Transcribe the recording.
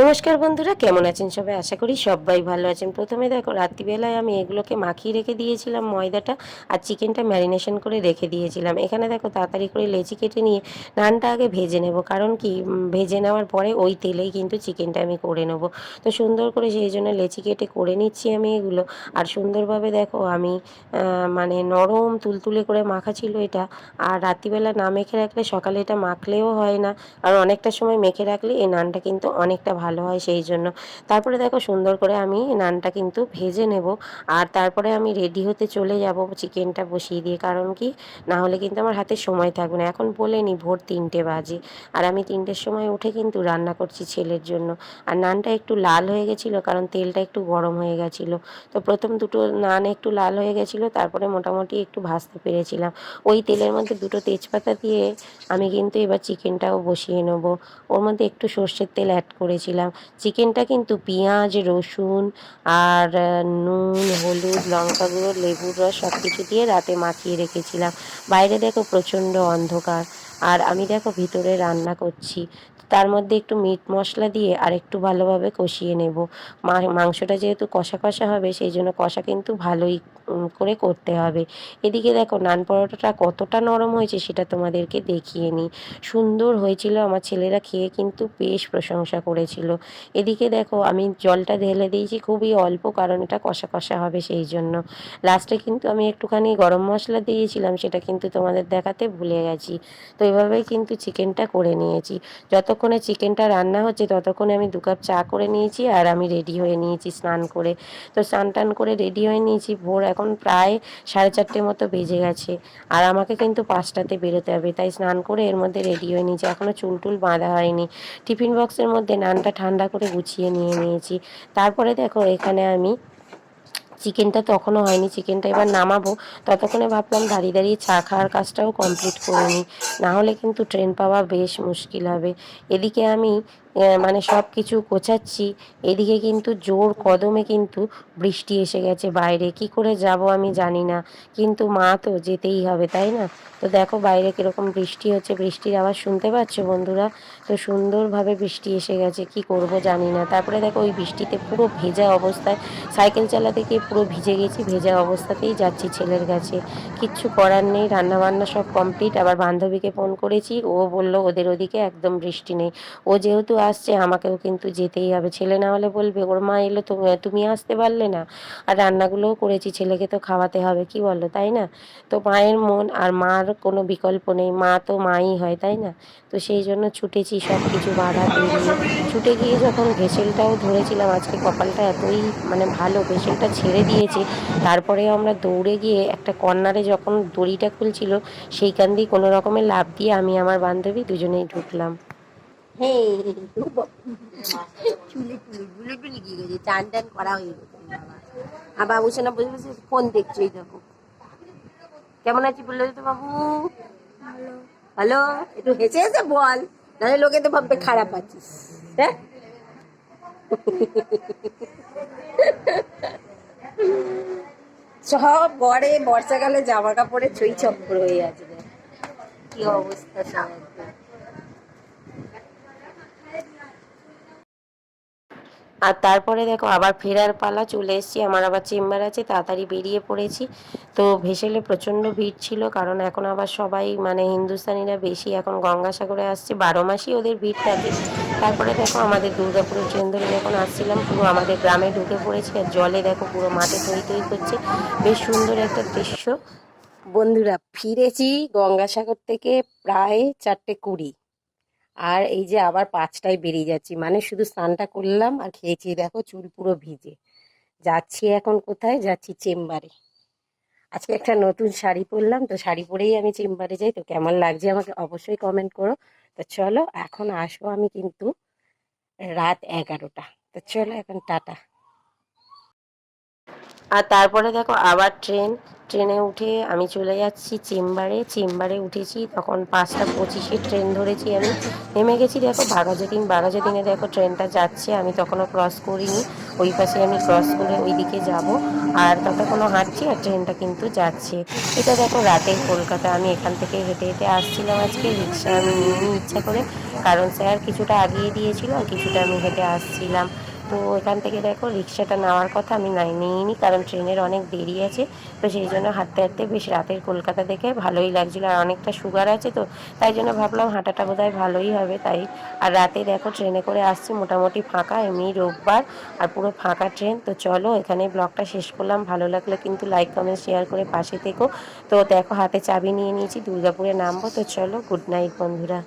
নমস্কার বন্ধুরা, কেমন আছেন সবাই? আশা করি সবাই ভালো আছেন। প্রথমে দেখো, রাত্রিবেলায় আমি এগুলোকে মাখিয়ে রেখে দিয়েছিলাম ময়দাটা আর চিকেনটা ম্যারিনেশন করে রেখে দিয়েছিলাম। এখানে দেখো, তাড়াতাড়ি করে লেচি কেটে নিয়ে নানটা আগে ভেজে নেব। কারণ কি ভেজে নেওয়ার পরে ওই তেলেই কিন্তু চিকেনটা আমি করে নেব। তো সুন্দর করে সেই জন্য লেচি কেটে করে নিচ্ছি আমি এগুলো। আর সুন্দরভাবে দেখো, আমি মানে নরম তুলতুলে করে মাখা ছিল এটা। আর রাত্রিবেলা না মেখে রাখলে সকালে এটা মাখলেও হয় না। আর অনেকটা সময় মেখে রাখলে এই নানটা কিন্তু অনেকটা ভালো হয় সেই জন্য। তারপরে দেখো সুন্দর করে আমি নানটা কিন্তু ভেজে নেব। আর তারপরে আমি রেডি হতে চলে যাব চিকেনটা বসিয়ে দিয়ে। কারণ কি? না হলে কিন্তু আমার হাতে সময় থাকবে না। এখন বলে নি ভোর তিনটে বাজে। আর আমি তিনটের সময় উঠে কিন্তু রান্না করছি ছেলের জন্য। আর নানটা একটু লাল হয়ে গেছিল কারণ তেলটা একটু গরম হয়ে গেছিল। তো প্রথম দুটো নান একটু লাল হয়ে গেছিল, তারপরে মোটামুটি একটু ভাজতে পেরেছিলাম। ওই তেলের মধ্যে দুটো তেজপাতা দিয়ে আমি কিন্তু এবার চিকেনটাও বসিয়ে নেব। ওর মধ্যে একটু সর্ষের তেল অ্যাড করেছিলাম। চিকেনটা কিন্তু পেঁয়াজ, রসুন আর নুন, হলুদ, লঙ্কা গুঁড়ো, লেবুর রস সব কিছু দিয়ে রাতে মাখিয়ে রেখেছিলাম। বাইরে দেখো প্রচণ্ড অন্ধকার। আর আমি দেখো ভিতরে রান্না করছি। তার মধ্যে একটু মিট মশলা দিয়ে আর একটু ভালোভাবে কষিয়ে নেব। মাংসটা যেহেতু কষা কষা হবে, সেই জন্য কষা কিন্তু ভালোই করে করতে হবে। এদিকে দেখো, নান পরোটাটা কতটা নরম হয়েছে সেটা তোমাদেরকে দেখিয়ে নিই। সুন্দর হয়েছিল, আমার ছেলেরা খেয়ে কিন্তু বেশ প্রশংসা করেছিল। এদিকে দেখো, আমি জলটা ঢেলে দিয়েছি, খুবই অল্প, কারণ এটা কষা কষা হবে সেই জন্য। লাস্টে কিন্তু আমি একটুখানি গরম মশলা দিয়েছিলাম, সেটা কিন্তু তোমাদের দেখাতে ভুলে গেছি। তো এভাবেই কিন্তু চিকেনটা করে নিয়েছি। যতক্ষণে চিকেনটা রান্না হচ্ছে, ততক্ষণে আমি দু কাপ চা করে নিয়েছি আর আমি রেডি হয়ে নিয়েছি স্নান করে। তো স্নান টান করে রেডি হয়ে নিয়েছি। ভোর এখন প্রায় সাড়ে চারটে মতো বেজে গেছে আর আমাকে কিন্তু পাঁচটাতে বেরোতে হবে। তাই স্নান করে এর মধ্যে রেডি হয়ে নিয়েছি। এখনও চুল টুল বাঁধা হয়নি। টিফিন বক্সের মধ্যে নানটা ঠান্ডা করে গুছিয়ে নিয়ে নিয়েছি। তারপরে দেখো এখানে আমি চিকেনটা তখনও হয়নি, চিকেনটা এবার নামাবো। ততক্ষণে ভাবলাম দাঁড়িয়ে দাঁড়িয়ে চা খাওয়ার কাজটাও কমপ্লিট করে নিই। না হলে কিন্তু ট্রেন পাওয়া বেশ মুশকিল হবে। এদিকে আমি মানে সব কিছু গোছাচ্ছি। এদিকে কিন্তু জোর কদমে কিন্তু বৃষ্টি এসে গেছে বাইরে। কি করে যাব আমি জানি না। কিন্তু মা তো যেতেই হবে, তাই না? তো দেখো বাইরে কীরকম বৃষ্টি হচ্ছে। বৃষ্টির আওয়াজ শুনতে পাচ্ছ বন্ধুরা? তো সুন্দরভাবে বৃষ্টি এসে গেছে। কি করব জানি না। তারপরে দেখো ওই বৃষ্টিতে পুরো ভেজা অবস্থায়, সাইকেল চালাতে গিয়ে পুরো ভিজে গেছি। ভেজা অবস্থাতেই যাচ্ছি ছেলের কাছে। কিচ্ছু করার নেই। রান্না বান্না সব কমপ্লিট আবার বান্ধবীকে ফোন করেছি। ও বলল, ওদের ওদিকে একদম বৃষ্টি নেই। ও যেহেতু আসছে, আমাকেও কিন্তু যেতেই হবে। ছেলে না হলে বলবে, ওর মা এলো তো তুমি আসতে পারলে না। আর রান্নাগুলোও করেছি, ছেলেকে তো খাওয়াতে হবে, কি বলো, তাই না? তো মায়ের মন আর মার কোনো বিকল্প নেই, মা তো মাই হয়, তাই না? তো সেই জন্য ছুটেছি সব কিছু বাধা পেরিয়ে। ছুটে গিয়ে যখন ভেসেলটাও ধরেছিলাম, আজকে কপালটা এতই মানে ভালো, ভেসেলটা ছেড়ে দিয়েছে। তারপরে আমরা দৌড়ে গিয়ে একটা কর্নারে যখন দড়িটা খুলছিল, সেইখান দিয়ে কোনো রকমের লাভ দিয়ে আমি, আমার বান্ধবী দুজনেই ঢুকলাম। হয়ে ফোন দেখো কেমন আছি বললে তো বাবু হ্যালো একটু হেসে হেসে বল নাহলে লোকে তো ভাববে খারাপ আছিস হ্যাঁ সব ঘরে বর্ষাকালে জামা কাপড়ে ছই ছপ্পর হয়ে আছে কি অবস্থা সব আর তারপরে দেখো আবার ফেরার পালা, চলে এসেছি, আমার আবার চেম্বার আছে, তাড়াতাড়ি বেরিয়ে পড়েছি। তো ভেসেলে প্রচণ্ড ভিড় ছিল, কারণ এখন আবার সবাই মানে হিন্দুস্তানিরা বেশি এখন গঙ্গাসাগরে আসছে, বারো মাসই ওদের ভিড় থাকে। তারপরে দেখো আমাদের দুর্গাপুরের ট্রেন ধরে যখন আসছিলাম, পুরো আমাদের গ্রামে ঢুকে পড়েছি, আর জলে দেখো পুরো মাঠে তৈরি তৈরি করছে। বেশ সুন্দর একটা দৃশ্য। বন্ধুরা, ফিরেছি গঙ্গাসাগর থেকে প্রায় চারটে কুড়ি। আর এই যে আবার পাঁচটায় বেরিয়ে যাচ্ছি মানে শুধু স্নানটা করলাম আর খেয়ে খেয়ে দেখো চুল পুরো ভিজে। যাচ্ছি এখন কোথায়? যাচ্ছি চেম্বারে। আজকে একটা নতুন শাড়ি পরলাম, তো শাড়ি পরেই আমি চেম্বারে যাই, তো কেমন লাগছে আমাকে অবশ্যই কমেন্ট করো। তো চলো, এখন আসব আমি কিন্তু রাত এগারোটা। তো চলো এখন টাটা। আর তারপরে দেখো আবার ট্রেন, ট্রেনে উঠে আমি চলে যাচ্ছি চেম্বারে। চেম্বারে উঠেছি, তখন পাঁচটা পঁচিশে ট্রেন ধরেছি আমি। নেমে গেছি, দেখো বাঘাযতীন বাঘাযতীনে দেখো ট্রেনটা যাচ্ছে, আমি তখনও ক্রস করিনি। ওই পাশে আমি ক্রস করে ওই দিকে যাব। আর ততক্ষণও হাঁটছি আর ট্রেনটা কিন্তু যাচ্ছে। এটা দেখো রাতের কলকাতা, আমি এখান থেকে হেঁটে হেঁটে আসছিলাম আজকে, রিক্সা আমি নিয়ে ইচ্ছা করে। কারণ স্যার কিছুটা আগিয়ে দিয়েছিল আর কিছুটা আমি হেঁটে আসছিলাম। তো এখান থেকে দেখো রিক্সাটা নেওয়ার কথা আমি নাই নিইনি, কারণ ট্রেনের অনেক দেরি আছে। তো সেই জন্য হাঁটতে হাঁটতে বেশ রাতের কলকাতা দেখে ভালোই লাগছিল আর অনেকটা সুগার আছে তো, তাই জন্য ভাবলাম হাঁটাটা বোধহয় ভালোই হবে তাই। আর রাতে দেখো ট্রেনে করে আসছি, মোটামুটি ফাঁকা, এমনি রোববার আর পুরো ফাঁকা ট্রেন। তো চলো এখানে ব্লগটা শেষ করলাম, ভালো লাগলে কিন্তু লাইক, কমেন্ট, শেয়ার করে পাশে থেকো। তো দেখো হাতে চাবি নিয়ে নিয়েছি, দুর্গাপুরে নামবো, তো চলো গুড নাইট বন্ধুরা।